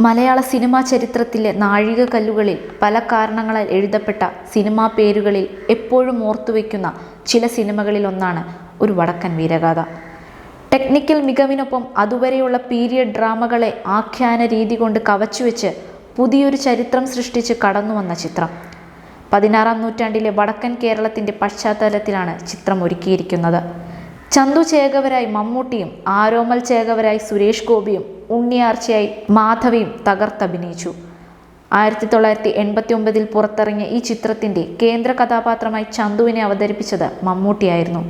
മലയാള cinema ചരിത്രത്തിലെ നാഴികക്കല്ലുകളിൽ പല കാരണങ്ങളാൽ എഴുതപ്പെട്ട സിനിമാ പേരുകളിൽ എപ്പോഴും ഓർത്തുവെക്കുന്ന ചില സിനിമകളിൽ ഒന്നാണ് ഒരു വടക്കൻ വീരഗാഥ. ടെക്നിക്കൽ മികവിനൊപ്പം അതുവരെയുള്ള പീരിയഡ് ഡ്രാമകളെ ആഖ്യാന രീതി കൊണ്ട് കവച്ചുവെച്ച് പുതിയൊരു ചരിത്രം സൃഷ്ടിച്ച് കടന്നുവന്ന ചിത്രം. പതിനാറാം നൂറ്റാണ്ടിലെ വടക്കൻ കേരളത്തിന്റെ പശ്ചാത്തലത്തിലാണ് ചിത്രം ഒരുക്കിയിരിക്കുന്നത്. ചന്തു ചേകവരായി മമ്മൂട്ടിയും ആരോമൽ ചേകവരായി സുരേഷ് ഗോപിയും ഉണ്ണിയാർച്ചയായി മാധവിയും തകർത്തഭിനയിച്ചു ആയിരത്തി തൊള്ളായിരത്തി എൺപത്തി ഒമ്പതിൽ പുറത്തിറങ്ങിയ ഈ ചിത്രത്തിന്റെ കേന്ദ്ര കഥാപാത്രമായി ചന്തുവിനെ അവതരിപ്പിച്ചത് മമ്മൂട്ടിയായിരുന്നു.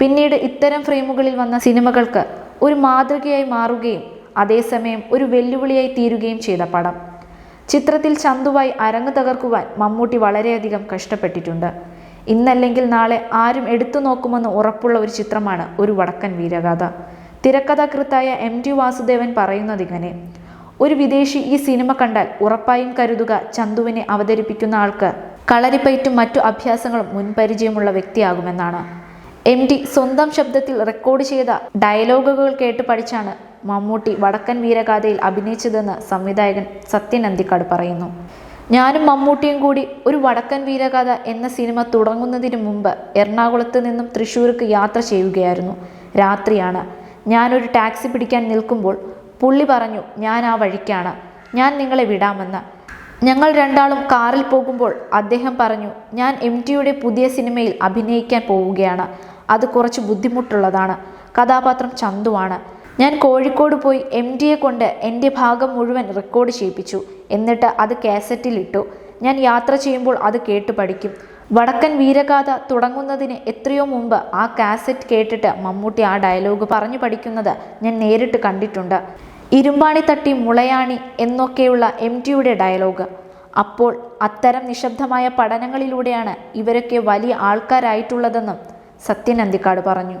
പിന്നീട് ഇത്തരം ഫ്രെയിമുകളിൽ വന്ന സിനിമകൾക്ക് ഒരു മാതൃകയായി മാറുകയും അതേസമയം ഒരു വെല്ലുവിളിയായി തീരുകയും ചെയ്ത പടം. ചിത്രത്തിൽ ചന്തുവായി അരങ്ങ് തകർക്കുവാൻ മമ്മൂട്ടി വളരെയധികം കഷ്ടപ്പെട്ടിട്ടുണ്ട്. ഇന്നല്ലെങ്കിൽ നാളെ ആരും എടുത്തു നോക്കുമെന്ന് ഉറപ്പുള്ള ഒരു ചിത്രമാണ് ഒരു വടക്കൻ വീരഗാഥ. തിരക്കഥാകൃത്തായ എം ടി വാസുദേവൻ പറയുന്നതിങ്ങനെ ഒരു വിദേശി ഈ സിനിമ കണ്ടാൽ ഉറപ്പായും കരുതുക ചന്തുവിനെ അവതരിപ്പിക്കുന്ന ആൾക്ക് കളരിപ്പയറ്റും മറ്റു അഭ്യാസങ്ങളും മുൻപരിചയമുള്ള വ്യക്തിയാകുമെന്നാണ്. എം ടി സ്വന്തം ശബ്ദത്തിൽ റെക്കോർഡ് ചെയ്ത ഡയലോഗുകൾ കേട്ട് പഠിച്ചാണ് മമ്മൂട്ടി വടക്കൻ വീരഗാഥയിൽ അഭിനയിച്ചതെന്ന് സംവിധായകൻ സത്യൻ അന്തിക്കാട് പറയുന്നു. ഞാനും മമ്മൂട്ടിയും കൂടി ഒരു വടക്കൻ വീരകഥ എന്ന സിനിമ തുടങ്ങുന്നതിന് മുമ്പ് എറണാകുളത്ത് നിന്നും തൃശ്ശൂർക്ക് യാത്ര ചെയ്യുകയായിരുന്നു. രാത്രിയാണ്. ഞാനൊരു ടാക്സി പിടിക്കാൻ നിൽക്കുമ്പോൾ പുള്ളി പറഞ്ഞു ഞാൻ ആ വഴിക്കാണ്. ഞാൻ നിങ്ങളെ വിടാമെന്ന്. ഞങ്ങൾ രണ്ടാളും കാറിൽ പോകുമ്പോൾ അദ്ദേഹം പറഞ്ഞു ഞാൻ എം ടിയുടെ പുതിയ സിനിമയിൽ അഭിനയിക്കാൻ പോവുകയാണ്. അത് കുറച്ച് ബുദ്ധിമുട്ടുള്ളതാണ്. കഥാപാത്രം ചന്തുവാണ്. ഞാൻ കോഴിക്കോട് പോയി എം ഡിയെ കൊണ്ട് എന്റെ ഭാഗം മുഴുവൻ റെക്കോർഡ് ചെയ്യിപ്പിച്ചു. എന്നിട്ട് അത് കാസറ്റിലിട്ടു. ഞാൻ യാത്ര ചെയ്യുമ്പോൾ അത് കേട്ട് പഠിക്കും. വടക്കൻ വീരഗാഥ തുടങ്ങുന്നതിന് എത്രയോ മുമ്പ് ആ കാസറ്റ് കേട്ടിട്ട് മമ്മൂട്ടി ആ ഡയലോഗ് പറഞ്ഞു പഠിക്കുന്നത് ഞാൻ നേരിട്ട് കണ്ടിട്ടുണ്ട്. ഇരുമ്പാണി തട്ടി മുളയാണി എന്നൊക്കെയുള്ള എം ടിയുടെ ഡയലോഗ് അപ്പോൾ അത്തരം നിശബ്ദമായ പഠനങ്ങളിലൂടെയാണ് ഇവരൊക്കെ വലിയ ആൾക്കാരായിട്ടുള്ളതെന്നും സത്യൻ അന്തിക്കാട് പറഞ്ഞു.